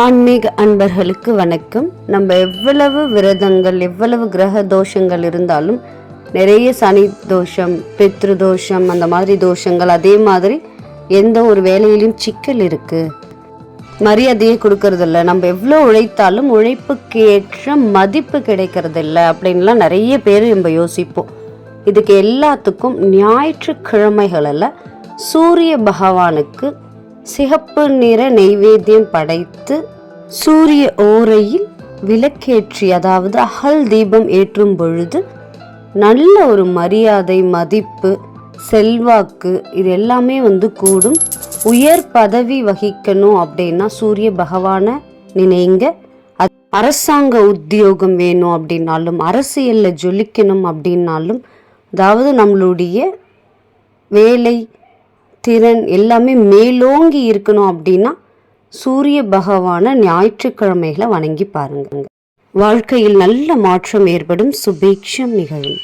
ஆன்மீக அன்பர்களுக்கு வணக்கம். நம்ம எவ்வளவு விரதங்கள் எவ்வளவு கிரக தோஷங்கள் இருந்தாலும் நிறைய சனி தோஷம் பித்ரு தோஷம் அந்த மாதிரி தோஷங்கள் அதே மாதிரி எந்த ஒரு வேலையிலும் சிக்கல் இருக்கு. மரியாதையை கொடுக்கறதில்ல. நம்ம எவ்வளோ உழைத்தாலும் உழைப்புக்கு ஏற்ற மதிப்பு கிடைக்கிறதில்ல அப்படின்லாம் நிறைய பேர் நம்ம யோசிப்போம். இதுக்கு எல்லாத்துக்கும் ஞாயிற்றுக்கிழமைகளில் சூரிய பகவானுக்கு சிகப்பு நிற நெய்வேத்தியம் படைத்து சூரிய ஓரையில் விளக்கேற்றி அதாவது அகல் தீபம் ஏற்றும் பொழுது நல்ல ஒரு மரியாதை மதிப்பு செல்வாக்கு இது எல்லாமே வந்து கூடும். உயர் பதவி வகிக்கணும் அப்படின்னா சூரிய பகவானை நினைங்க. அரசாங்க உத்தியோகம் வேணும் அப்படின்னாலும் அரசியலில் ஜொலிக்கணும் அப்படின்னாலும் அதாவது நம்மளுடைய வேலை திறன் எல்லாமே மேலோங்கி இருக்கணும் அப்படின்னா சூரிய பகவானை ஞாயிற்றுக்கிழமைகளை வணங்கி பாருங்க. வாழ்க்கையில் நல்ல மாற்றம் ஏற்படும் சுபீட்சம் நிகழும்.